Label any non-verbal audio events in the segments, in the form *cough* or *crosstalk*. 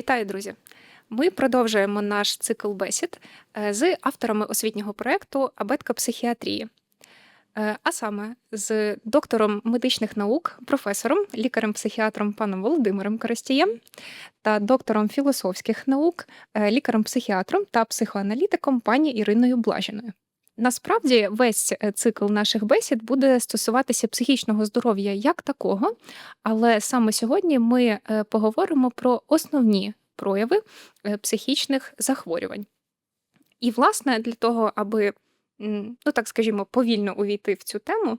Вітаю, друзі! Ми продовжуємо наш цикл бесід е, з авторами освітнього проєкту Абетка психіатрії. Е, А саме з доктором медичних наук, професором, лікарем-психіатром паном Володимиром Коростієм та доктором філософських наук, е, лікарем-психіатром та психоаналітиком пані Іриною Блажіною. Насправді, весь е, цикл наших бесід буде стосуватися психічного здоров'я як такого, але саме сьогодні ми е, поговоримо про основні прояви е, психічних захворювань. І, власне, для того, аби, ну так скажімо, повільно увійти в цю тему,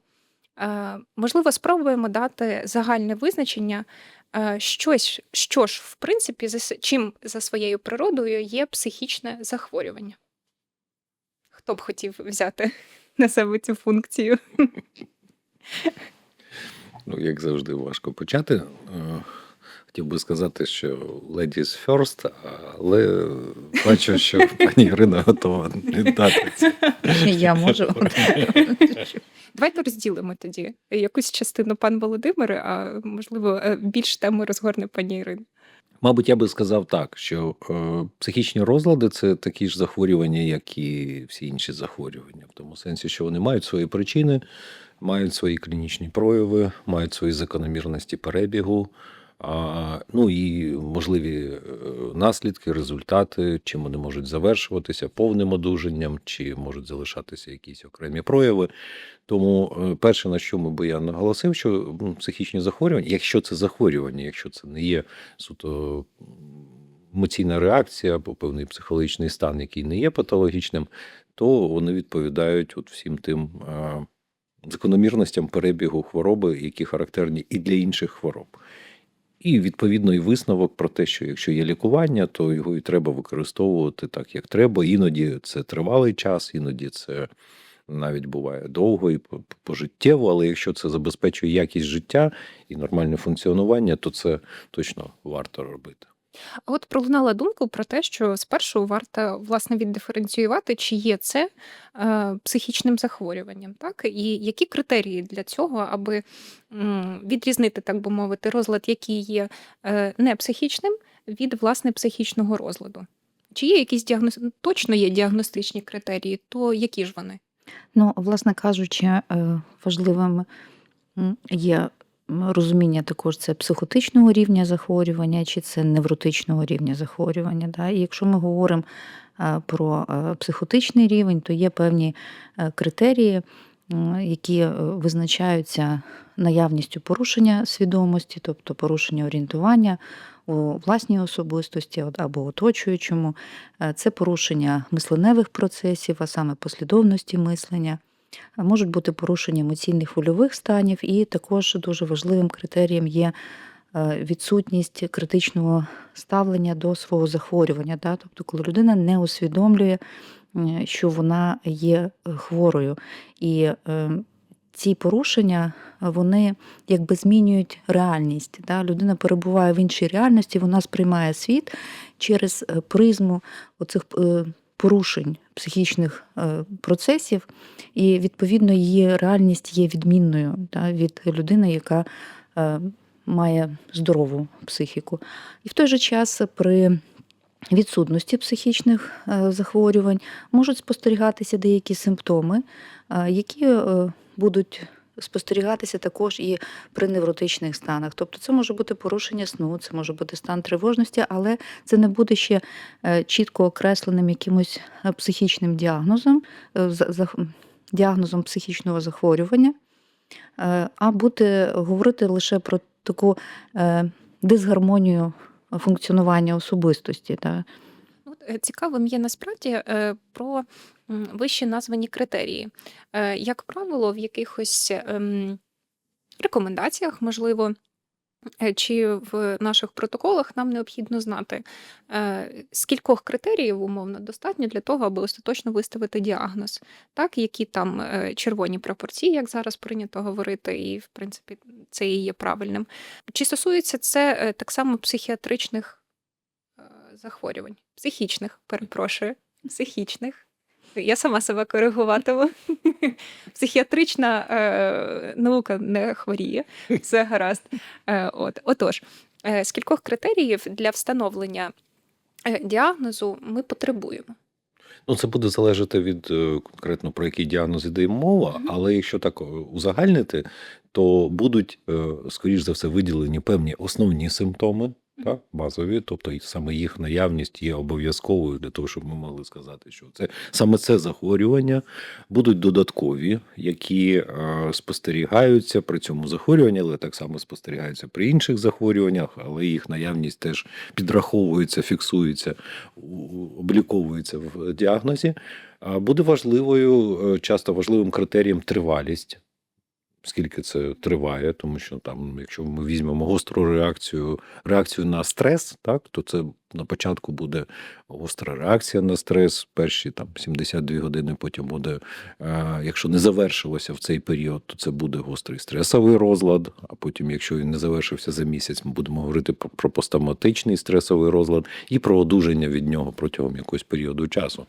можливо, спробуємо дати загальне визначення, щось, що ж, в принципі, чим за своєю природою є психічне захворювання. Хто б хотів взяти *laughs* на себе цю функцію? Ну, як завжди, важко почати. Е, Хотів би сказати, що ladies first, але бачу, що *laughs* пані Ірина готова віддати це. Я можу. Давайте розділимо тоді якусь частину пан Володимир, а можливо, е, більш тему розгорне пані Ірина. Мабуть, я би сказав так, що е, психічні розлади це такі ж захворювання, як і всі інші захворювання, в тому сенсі, що вони мають свої причини, мають свої клінічні прояви, мають свої закономірності перебігу, ну і можливі е, наслідки, результати, чим вони можуть завершуватися повним одужанням, чи можуть залишатися якісь окремі прояви. Тому е, перше, на що би я наголосив, що м, психічні захворювання, якщо це захворювання, якщо це не є суто емоційна реакція або певний психологічний стан, який не є патологічним, то вони відповідають от всім тим е, закономірностям перебігу хвороби, які характерні і для інших хвороб. І відповідно і висновок про те, що якщо є лікування, то його і треба використовувати так, як треба. Іноді це тривалий час, іноді це навіть буває довго і по- пожиттєво, але якщо це забезпечує якість життя і нормальне функціонування, то це точно варто робити. А от пролунала думка про те, що спершу варто власне віддиференціювати, чи є це е, психічним захворюванням, так і які критерії для цього, аби м, відрізнити, так би мовити, розлад, який є е, не психічним, від власне психічного розладу. Чи є якісь діагноз... точно є діагностичні критерії, то які ж вони? Ну, власне кажучи, е, важливим є розуміння також це психотичного рівня захворювання, чи це невротичного рівня захворювання. Да? І якщо ми говоримо е, про е, психотичний рівень, то є певні е, критерії, які визначаються наявністю порушення свідомості, тобто порушення орієнтування у власній особистості або оточуючому. Це порушення мисленевих процесів, а саме послідовності мислення. Можуть бути порушення емоційних хвильових станів, і також дуже важливим критерієм є е, відсутність критичного ставлення до свого захворювання. Да? Тобто, коли людина не усвідомлює, що вона є е, хворою. І е, ці порушення вони якби змінюють реальність. Да? Людина перебуває в іншій реальності, вона сприймає світ через призму оцих порушень психічних е, процесів, і відповідно її реальність є відмінною да, від людини, яка е, має здорову психіку. І в той же час при відсутності психічних е, захворювань можуть спостерігатися деякі симптоми, які будуть спостерігатися також і при невротичних станах. Тобто це може бути порушення сну, це може бути стан тривожності, але це не буде ще е, чітко окресленим якимось е, психічним діагнозом, е, діагнозом психічного захворювання, а буде говорити лише про таку дисгармонію функціонування особистості. Е, Цікавим є насправді про вище названі критерії. Е, Як правило, в якихось ем, рекомендаціях, можливо, е, чи в наших протоколах нам необхідно знати, е, скількох критеріїв умовно достатньо для того, аби остаточно виставити діагноз, так, які там червоні пропорції, як зараз прийнято говорити, і в принципі це і є правильним. Чи стосується це так само психіатричних захворювань? Психічних, перепрошую, психічних. Я сама себе коригуватиму. *laughs* Психіатрична е, наука не хворіє, все гаразд. Е, от. Отож, Е, Скількох критеріїв для встановлення е, діагнозу ми потребуємо? Ну, це буде залежати від е, конкретно про який діагноз іде мова, але якщо так е, узагальнити, то будуть, скоріш за все, виділені певні основні симптоми, так, базові, тобто саме їх наявність є обов'язковою для того, щоб ми могли сказати, що це саме це захворювання. Будуть додаткові, які е, спостерігаються при цьому захворюванні, але так само спостерігаються при інших захворюваннях, але їх наявність теж підраховується, фіксується, обліковується в діагнозі. Буде важливою, е, часто важливим критерієм тривалість. Скільки це триває, тому що там, якщо ми візьмемо гостру реакцію, реакцію на стрес, так то це на початку буде гостра реакція на стрес, перші там 72 години. Потім буде, е, якщо не завершилося в цей період, то це буде гострий стресовий розлад. А потім, якщо він не завершився за місяць, ми будемо говорити про, посттравматичний стресовий розлад і про одужання від нього протягом якогось періоду часу.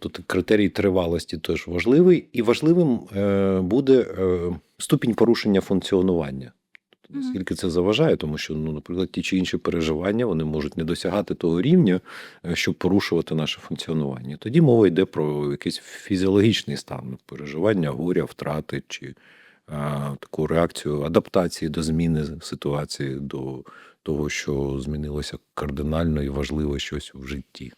Тобто критерій тривалості теж важливий, і важливим е, буде е, ступінь порушення функціонування. Тобто, наскільки це заважає, тому що, ну, наприклад, ті чи інші переживання вони можуть не досягати того рівня, е, щоб порушувати наше функціонування. Тоді мова йде про якийсь фізіологічний стан переживання, горя, втрати чи е, таку реакцію адаптації до зміни ситуації, до того, що змінилося кардинально і важливо щось в житті.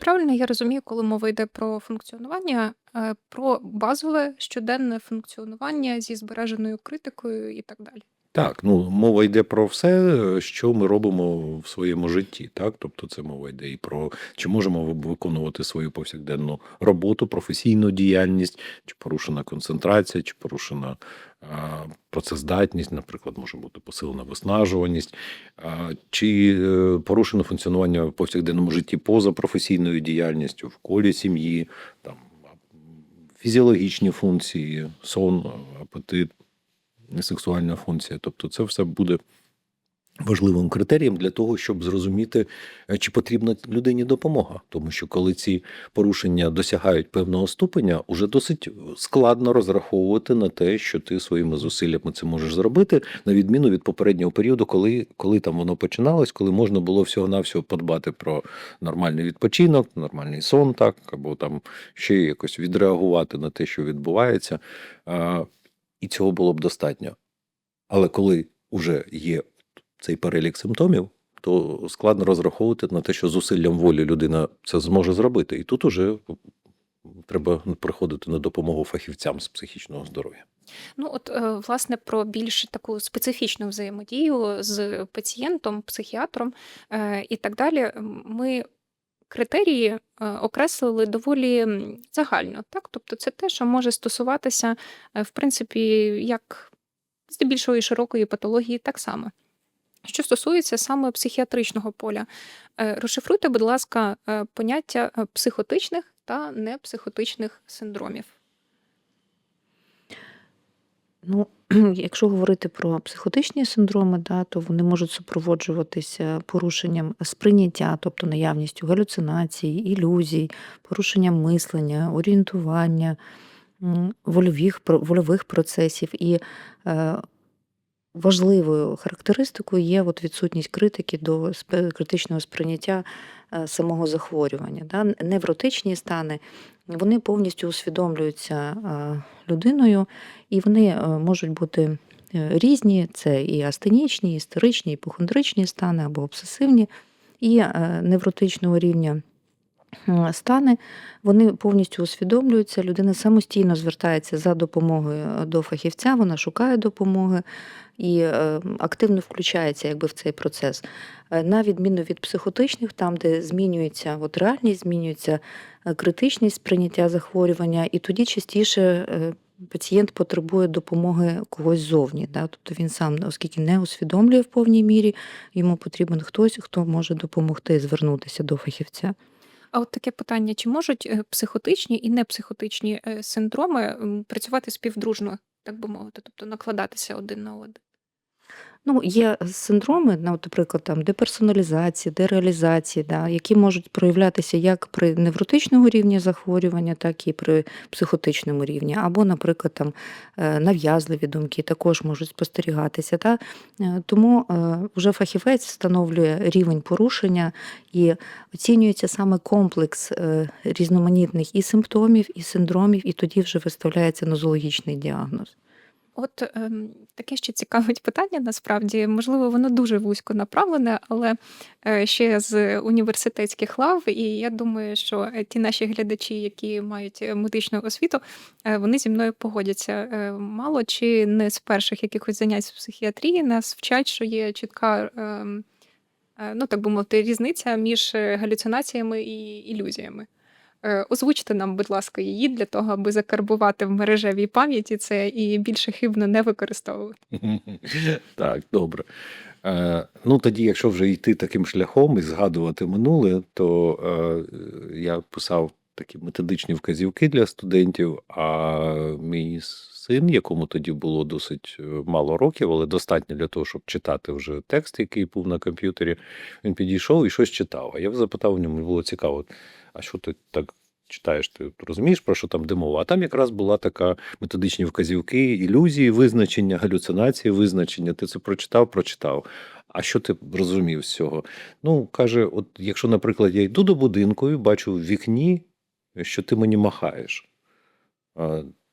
Правильно я розумію, коли мова йде про функціонування, е, про базове щоденне функціонування зі збереженою критикою і так далі? Так, ну мова йде про все, що ми робимо в своєму житті. Так, тобто, це мова йде і про чи можемо ви- виконувати свою повсякденну роботу, професійну діяльність, чи порушена концентрація, чи порушена працездатність, наприклад, може бути посилена виснажуваність, чи е, порушено функціонування в повсякденному житті поза професійною діяльністю, в колі сім'ї, там фізіологічні функції, сон, апетит сексуальна функція. Тобто, це все буде важливим критерієм для того, щоб зрозуміти, е, чи потрібна людині допомога. Тому що коли ці порушення досягають певного ступеня, уже досить складно розраховувати на те, що ти своїми зусиллями це можеш зробити, на відміну від попереднього періоду, коли, коли там воно починалось, коли можна було всього-навсього подбати про нормальний відпочинок, нормальний сон, так, або там ще якось відреагувати на те, що відбувається. І цього було б достатньо. Але коли вже є цей перелік симптомів, то складно розраховувати на те, що зусиллям волі людина це зможе зробити. І тут уже треба приходити на допомогу фахівцям з психічного здоров'я. Ну, от, е, власне, про більш таку специфічну взаємодію з пацієнтом, психіатром е, і так далі. Ми критерії е, окреслили доволі загально. Так? Тобто, це те, що може стосуватися, в принципі, як здебільшого і широкої патології, так само. Що стосується саме психіатричного поля, е, розшифруйте, будь ласка, е, поняття е, психотичних та непсихотичних синдромів. Ну, *clears throat* якщо говорити про психотичні синдроми, да, то вони можуть супроводжуватися порушенням сприйняття, тобто наявністю галюцинацій, ілюзій, порушенням мислення, орієнтування, вольових, вольових процесів. І е, важливою характеристикою є от відсутність критики до критичного сприйняття е, самого захворювання. Да. Невротичні стани вони повністю усвідомлюються е, людиною, і вони е, можуть бути різні: це і астенічні, і істеричні, і іпохондричні стани або обсесивні, і невротичного рівня стани, вони повністю усвідомлюються. Людина самостійно звертається за допомогою до фахівця, вона шукає допомоги і е, активно включається якби, в цей процес. Е, На відміну від психотичних, там, де змінюється от реальність, змінюється е, критичність сприйняття захворювання, і тоді частіше е, пацієнт потребує допомоги когось ззовні. Да? Тобто він сам, оскільки не усвідомлює в повній мірі, йому потрібен хтось, хто може допомогти звернутися до фахівця. А от таке питання: чи можуть е, психотичні і непсихотичні е, синдроми працювати співдружно, так би мовити, тобто накладатися один на один? Ну, є синдроми, ну, наприклад, там деперсоналізації, дереалізації, да, які можуть проявлятися як при невротичному рівні захворювання, так і при психотичному рівні. Або, наприклад, там е, нав'язливі думки також можуть спостерігатися. Да. Е, Тому е, вже фахівець встановлює рівень порушення і оцінюється саме комплекс різноманітних і симптомів, і синдромів, і тоді вже виставляється нозологічний діагноз. От ем, таке ще цікавить питання насправді. Можливо, воно дуже вузько направлене, але е, ще з університетських лав, і я думаю, що е, ті наші глядачі, які мають е, медичну освіту, вони зі мною погодяться. Мало чи не з перших якихось занять з психіатрії нас вчать, що є чітка. ем, Ну, так би мовити, різниця між галюцинаціями і ілюзіями. Е, Озвучте нам, будь ласка, її для того, аби закарбувати в мережевій пам'яті це і більше хибно не використовувати. *laughs* Так, добре. Е, ну, тоді, якщо вже йти таким шляхом і згадувати минуле, то е, я писав такі методичні вказівки для студентів, а мій син, якому тоді було досить мало років, але достатньо для того, щоб читати вже текст, який був на комп'ютері, він підійшов і щось читав. А я запитав у ньому, було цікаво, а що ти так читаєш, ти розумієш, про що там де мова? А там якраз була така методичні вказівки, ілюзії, визначення, галюцинації, визначення. Ти це прочитав, прочитав. А що ти розумів з цього? Ну, каже: от якщо, наприклад, я йду до будинку і бачу в вікні, що ти мені махаєш,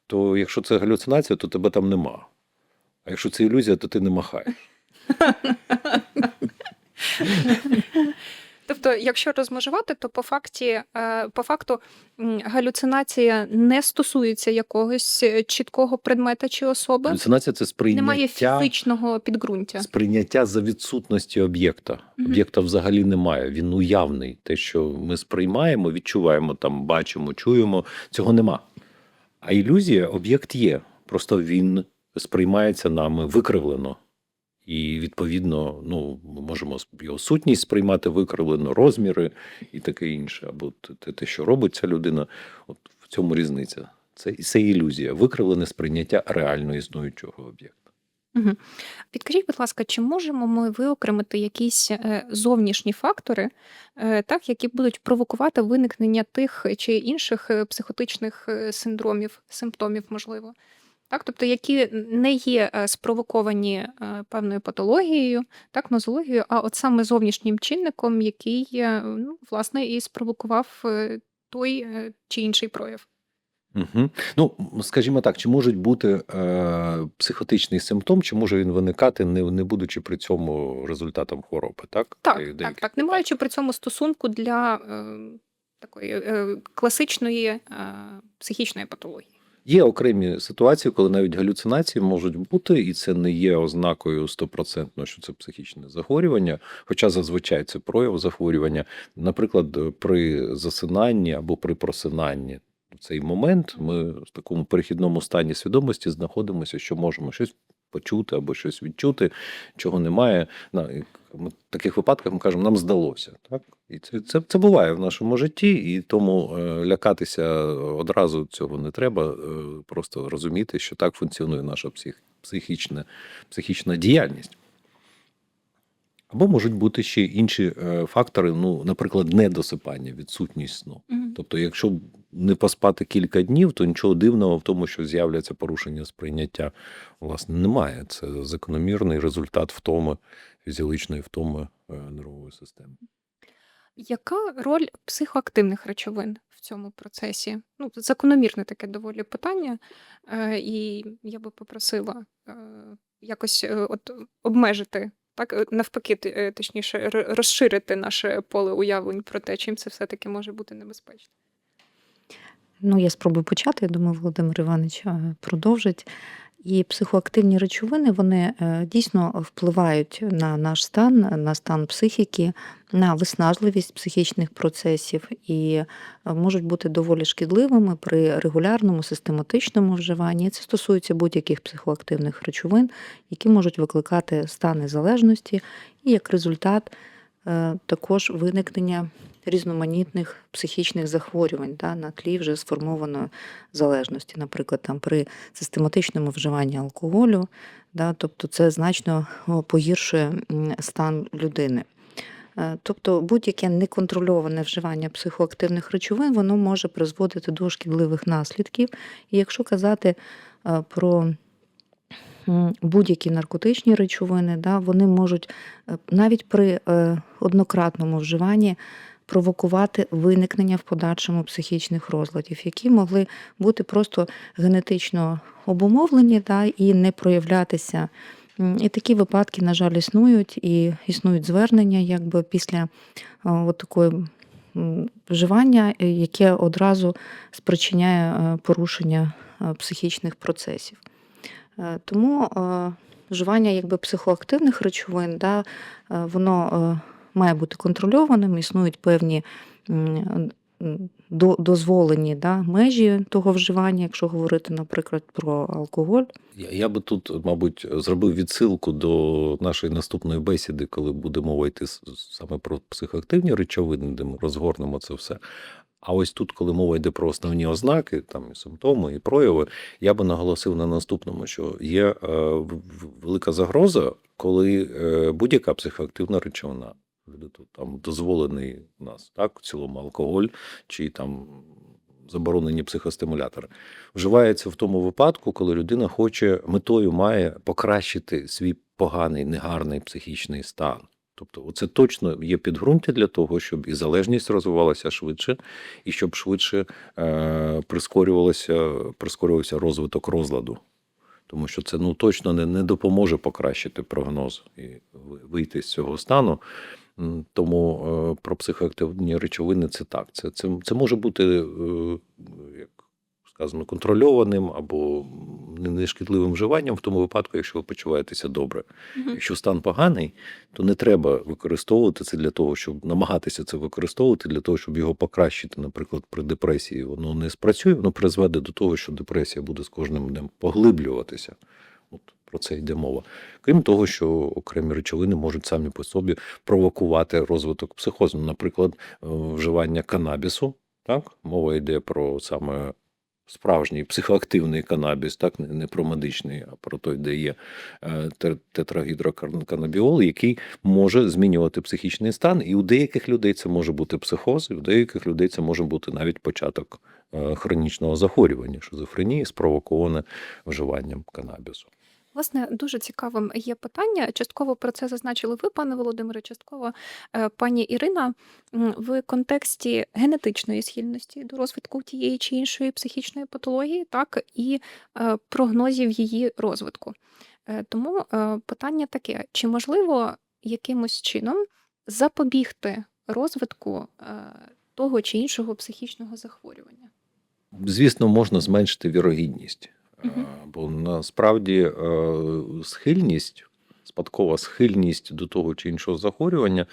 то якщо це галюцинація, то тебе там нема. А якщо це ілюзія, то ти не махаєш. *laughs* Тобто, якщо розмежувати, то по факті, е, по факту галюцинація не стосується якогось е, чіткого предмета чи особи, Галюцинація це немає фізичного підґрунтя. сприйняття за відсутності об'єкта. Об'єкта взагалі немає. Він уявний. Те, що ми сприймаємо, відчуваємо, там, бачимо, чуємо, цього нема. А ілюзія об'єкт є. Просто він сприймається нами викривлено. І відповідно, ну, ми можемо його сутність сприймати викривлено, розміри і таке інше. Або те, те, що робить ця людина, от в цьому різниця. Це, це ілюзія, викривлене сприйняття реально існуючого об'єкта. Підкажіть, будь ласка, чи можемо ми виокремити якісь е, зовнішні фактори, е, так, які будуть провокувати виникнення тих чи інших е, психотичних синдромів, симптомів, можливо? Так, тобто, які не є е, спровоковані е, певною патологією, так, нозологією, а от саме зовнішнім чинником, який е, ну, власне і спровокував той чи інший прояв. Угу. Ну, скажімо так, чи можуть бути е, психотичний симптом, чи може він виникати, не, не будучи при цьому результатом хвороби, так? Так, так, так. Не маючи при цьому стосунку для е, такої е, класичної е, психічної патології. Є окремі ситуації, коли навіть галюцинації можуть бути, і це не є ознакою стопроцентно, що це психічне захворювання, хоча зазвичай це прояв захворювання. Наприклад, при засинанні або при просинанні. В цей момент ми в такому перехідному стані свідомості знаходимося, що можемо щось почути або щось відчути, чого немає. В таких випадках ми кажемо, нам здалося. Так? І це, це, це буває в нашому житті, і тому е, лякатися одразу цього не треба. Е, просто розуміти, що так функціонує наша псих, психічна, психічна діяльність. Або можуть бути ще інші е, фактори, ну, наприклад, недосипання, відсутність сну. Мгм. Тобто, якщо не поспати кілька днів, то нічого дивного в тому, що з'являться порушення сприйняття, власне, немає. Це закономірний результат втоми, фізіологічної втоми е, нервової системи. Яка роль психоактивних речовин в цьому процесі? Ну, закономірне таке доволі питання, е, і я би попросила якось от обмежити, так, е, навпаки, е, точніше, розширити наше поле уявлень про те, чим це все-таки може бути небезпечно. Ну, я спробую почати. Я думаю, Володимир Іванович е, продовжить. І психоактивні речовини вони е, дійсно впливають на наш стан, на стан психіки, на виснажливість психічних процесів і е, можуть бути доволі шкідливими при регулярному систематичному вживанні. Це стосується будь-яких психоактивних речовин, які можуть викликати стани залежності, і як результат е, також виникнення різноманітних психічних захворювань да, на тлі вже сформованої залежності, наприклад, там при систематичному вживанні алкоголю, да, тобто це значно погіршує стан людини. Е, Тобто будь-яке неконтрольоване вживання психоактивних речовин воно може призводити до шкідливих наслідків. І якщо казати е, про будь-які наркотичні речовини, да, вони можуть е, навіть при однократному вживанні провокувати виникнення в подальшому психічних розладів, які могли бути просто генетично обумовлені да, і не проявлятися. І такі випадки, на жаль, існують, і існують звернення якби після от такої вживання, яке одразу спричиняє е, порушення е, психічних процесів. Е, Тому вживання якби психоактивних речовин, да, воно має бути контрольованим, існують певні дозволені да, межі того вживання, якщо говорити, наприклад, про алкоголь. Я, я би тут, мабуть, зробив відсилку до нашої наступної бесіди, коли буде мова йти саме про психоактивні речовини, де ми розгорнемо це все. А ось тут, коли мова йде про основні ознаки, там і симптоми, і прояви, я би наголосив на наступному, що є е, велика загроза, коли е, будь-яка психоактивна речовина, там дозволений у нас, так, в цілому алкоголь чи там заборонені психостимулятори, вживається в тому випадку, коли людина хоче метою має покращити свій поганий, негарний психічний стан. Тобто, це точно є підґрунтя для того, щоб і залежність розвивалася швидше, і щоб швидше е, прискорювалося, прискорювався розвиток розладу. Тому що це ну, точно не, не допоможе покращити прогноз і вийти з цього стану. Тому е, про психоактивні речовини це так. Це, це, це може бути, е, як сказано, контрольованим або нешкідливим вживанням в тому випадку, якщо ви почуваєтеся добре. Мгм. Якщо стан поганий, то не треба використовувати це для того, щоб намагатися це використовувати для того, щоб його покращити. Наприклад, при депресії воно не спрацює, воно призведе до того, що депресія буде з кожним днем поглиблюватися. Про це йде мова. Крім того, що окремі речовини можуть самі по собі провокувати розвиток психозу. Наприклад, е, вживання канабісу. Так, мова йде про саме справжній психоактивний канабіс, так не, не про медичний, а про той, де є е, тетрагідроканабіол, який може змінювати психічний стан. І у деяких людей це може бути психоз, і у деяких людей це може бути навіть початок е, хронічного захворювання, шизофренії, спровоковане вживанням канабісу. Власне, дуже цікавим є питання. Частково про це зазначили ви, пане Володимире, частково е, пані Ірина. В контексті генетичної схильності до розвитку тієї чи іншої психічної патології, так і е, прогнозів її розвитку. Е, Тому питання таке: чи можливо якимось чином запобігти розвитку того чи іншого психічного захворювання? Звісно, можна зменшити вірогідність, Мгм. бо насправді е, схильність, спадкова схильність до того чи іншого захворювання,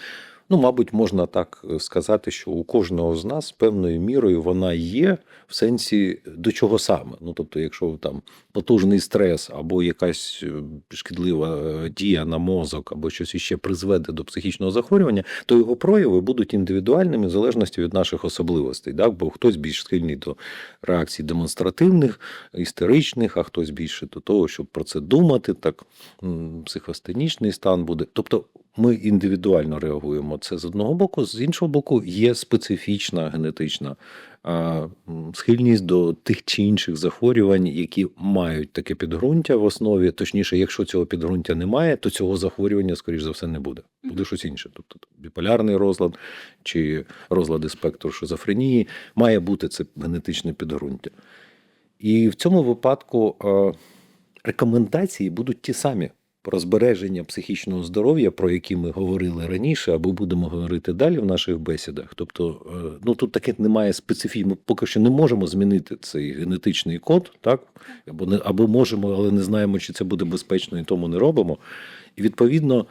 ну, мабуть, можна так е, сказати, що у кожного з нас певною мірою вона є в сенсі до чого саме. Ну, тобто, якщо там потужний стрес або якась е, шкідлива е, дія на мозок, або щось іще призведе до психічного захворювання, то його прояви будуть індивідуальними в залежності від наших особливостей. Так? Бо хтось більш схильний до реакцій демонстративних, істеричних, а хтось більше до того, щоб про це думати, так психостенічний стан буде. Тобто ми індивідуально реагуємо. Це з одного боку, з іншого боку, є специфічна генетична схильність до тих чи інших захворювань, які мають таке підґрунтя в основі. Точніше, якщо цього підґрунтя немає, то цього захворювання, скоріш за все, не буде. Буде щось інше. Тобто біполярний розлад чи розлади спектру шизофренії, має бути це генетичне підґрунтя. І в цьому випадку рекомендації будуть ті самі про збереження психічного здоров'я, про які ми говорили раніше, або будемо говорити далі в наших бесідах. Тобто, е, ну тут таке немає специфії. Ми поки що не можемо змінити цей генетичний код, так або не або можемо, але не знаємо, чи це буде безпечно, і тому не робимо. І відповідно.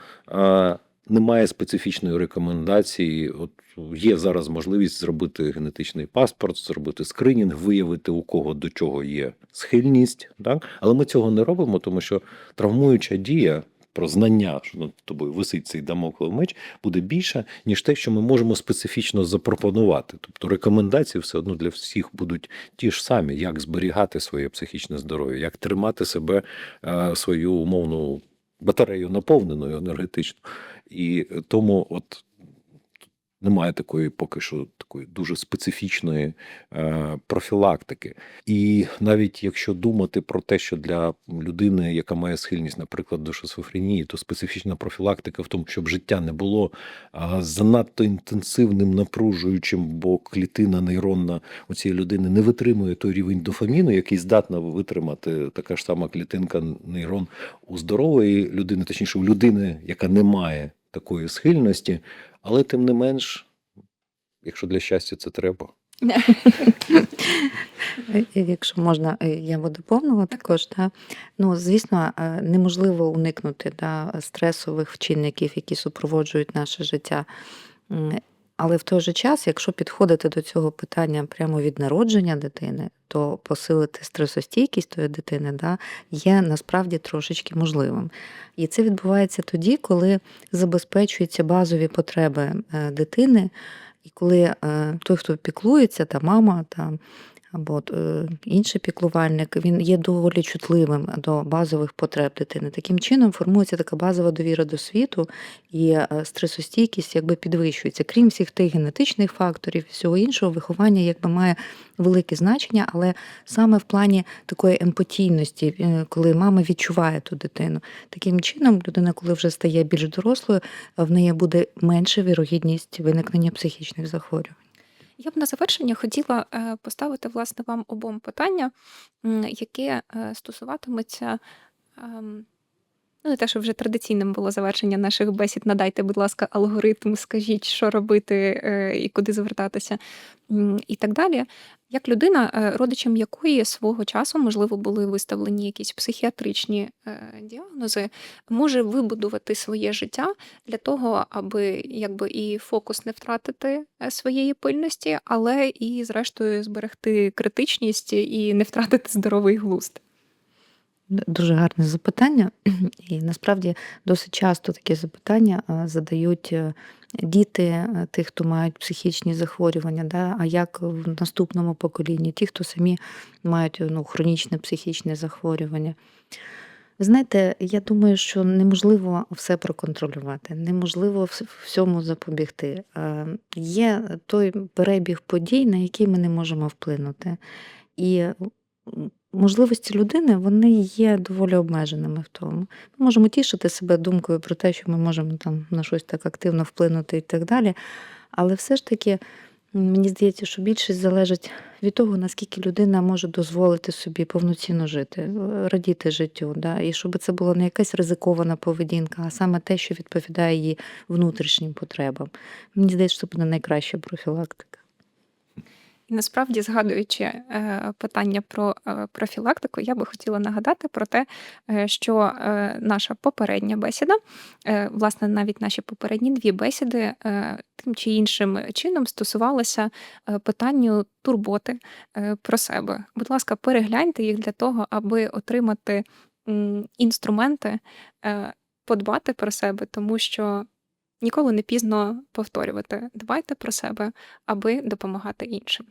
Немає специфічної рекомендації. От є зараз можливість зробити генетичний паспорт, зробити скринінг, виявити у кого до чого є схильність. Так? Але ми цього не робимо, тому що травмуюча дія про знання, що над тобою висить цей дамоклев меч, буде більша, ніж те, що ми можемо специфічно запропонувати. Тобто рекомендації все одно для всіх будуть ті ж самі, як зберігати своє психічне здоров'я, як тримати себе е, свою умовну батарею наповненою енергетично. І тому от немає такої поки що такої дуже специфічної е, профілактики. І навіть якщо думати про те, що для людини, яка має схильність, наприклад, до шизофренії, то специфічна профілактика в тому, щоб життя не було а, занадто інтенсивним, напружуючим, бо клітина нейронна у цієї людини не витримує той рівень дофаміну, який здатна витримати така ж сама клітинка нейрон у здорової людини, точніше, у людини, яка не має такої схильності, але тим не менш, якщо для щастя це треба. Е, Якщо можна, е, я би доповнила також. Да? Ну, звісно, е, неможливо уникнути да, стресових чинників, які супроводжують наше життя. Але в той же час, якщо підходити до цього питання прямо від народження дитини, то посилити стресостійкість тої дитини да, є насправді трошечки можливим. І це відбувається тоді, коли забезпечуються базові потреби е, дитини, і коли е, той, хто піклується, та мама, та або е, інший піклувальник, він є доволі чутливим до базових потреб дитини. Таким чином формується така базова довіра до світу, і е, стресостійкість якби підвищується. Крім всіх тих генетичних факторів, всього іншого, виховання якби має велике значення, але саме в плані такої емпатійності, е, коли мама відчуває ту дитину. Таким чином, людина, коли вже стає більш дорослою, в неї буде менша вірогідність виникнення психічних захворювань. Я б на завершення хотіла е, поставити власне вам обом питання, яке е, стосуватиметься. Ну, не те, що вже традиційним було завершення наших бесід. Надайте, будь ласка, алгоритм, скажіть, що робити е, і куди звертатися, і так далі. Як людина, е, родичам якої свого часу, можливо, були виставлені якісь психіатричні е, діагнози, може вибудувати своє життя для того, аби якби і фокус не втратити своєї пильності, але і, зрештою, зберегти критичність і не втратити здоровий глузд. Дуже гарне запитання, *clears throat* і насправді досить часто такі запитання задають е, діти е, тих, хто мають психічні захворювання, да? а як в наступному поколінні, ті, хто самі мають ну, хронічне психічне захворювання. Знаєте, я думаю, що неможливо все проконтролювати, неможливо всьому запобігти. Є той перебіг подій, на який ми не можемо вплинути. І можливості людини вони є доволі обмеженими в тому. Ми можемо тішити себе думкою про те, що ми можемо там на щось так активно вплинути і так далі. Але все ж таки, мені здається, що більшість залежить від того, наскільки людина може дозволити собі повноцінно жити, е, радіти життю. Да? І щоб це була не якась ризикована поведінка, а саме те, що відповідає її внутрішнім потребам. Мені здається, що це буде найкраща профілактика. Насправді, згадуючи е, питання про е, профілактику, я би хотіла нагадати про те, е, що наша попередня бесіда, власне, навіть наші попередні дві бесіди тим чи іншим чином стосувалися питанню турботи про себе. Будь ласка, перегляньте їх для того, аби отримати інструменти, подбати про себе, тому що ніколи не пізно повторювати. Дбайте про себе, аби допомагати іншим.